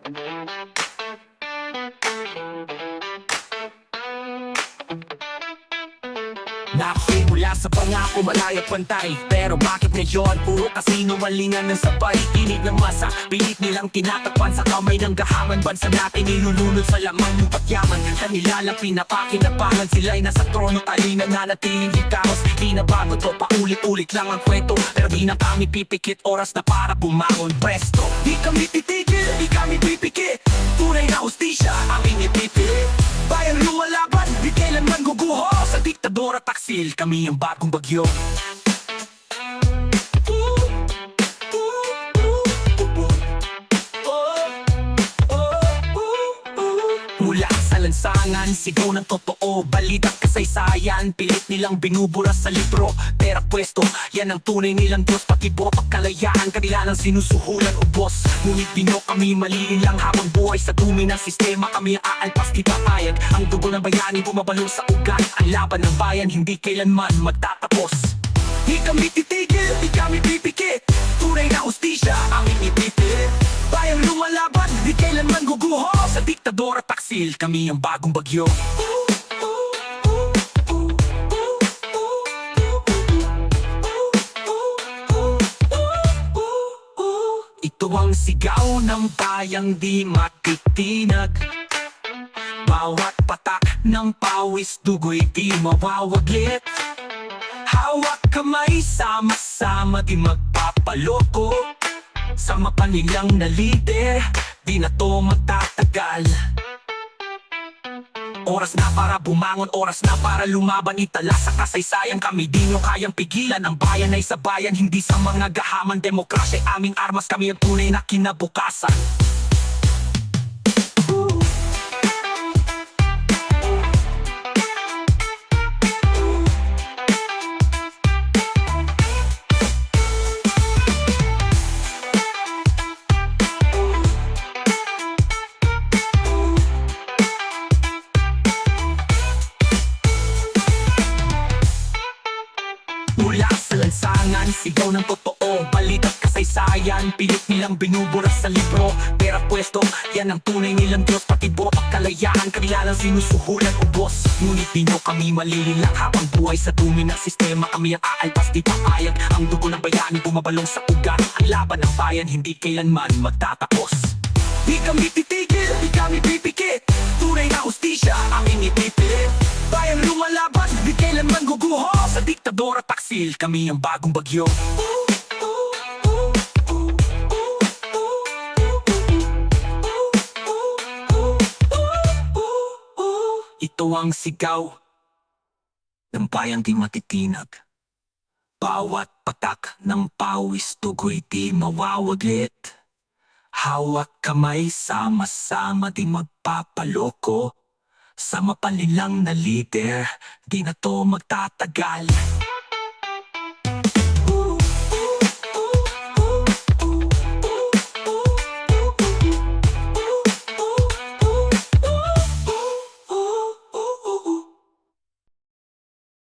Thank you. Nakimula sa pangako malaya pantay. Pero bakit ngayon puro kasino malingan ng sabay? Inig ng masa, pilit nilang tinatakpan Sa kamay ng gahaman. Bansa natin nilulunod sa lamang ng pagyaman Kanila lang pinapakinabangan Sila'y nasa trono. Tayo'y nananatiling hikamos Di na bago to, paulit-ulit lang ang kwento Pero di na kami pipikit, oras na para bumangon. Presto, di kami titigil, di kami pipikit. Tunay na ustisya, taksil, kami ang bagong bagyo. Mula lansangan, sigaw ng totoo. Balitang kasaysayan, pilit nilang binubura sa libro. Pera pwesto, yan ang tunay nilang Diyos. Pakibo, pagkalayaan, kanila ng sinusuhulan o boss. Ngunit di nyo kami maliin lang. Habang buhay Sa dumi ng sistema, kami aalpas di papayag. Ang dugo ng bayani bumabalo sa ugat. Ang laban ng bayan, hindi kailanman magtatapos Di kami titigil, di kami pipikit. Tunay na ustisya, ang inipipit Sa diktador at taksil, kami ang bagong bagyo. Ito ang sigaw ng bayang di matitinag. Bawat patak ng pawis dugo'y di mawawaglit. Hawak kamay, sama-sama di magpapaloko. Sa mapanilang na lider, di na to magtatagal. Oras na para bumangon, oras na para lumaban. Itala sa kasaysayan kami di nyo kayang pigilan. Ang bayan ay sa bayan, hindi sa mga gahaman. Demokrasya aming armas, kami ang tunay na kinabukasan Mula sa lansangan, sigaw ng totoo. Balitang kasaysayan, pilit nilang binubura sa libro. Pera pwesto, yan ang tunay nilang Diyos. Patibo, pagkalayaan, kanila lang sinusuhulan o boss. Ngunit di nyo kami malililang habang buhay sa dumi ng sistema. Kami ang aalpas, di papayag Ang dugo ng bayani. Bumabalong sa ugat Ang laban ng bayan, hindi kailanman magtatapos Di kami titigil, di kami pipikit. Tunay na ustisya, ang inipipili diktador at taksil, kami ang bagong bagyo. Ito ang sigaw ng bayang di matitinag. Bawat patak ng pawis tugoy di mawawaglit. Hawak kamay, sama-sama di magpapaloko Sa mapanilang na lider, di na to magtatagal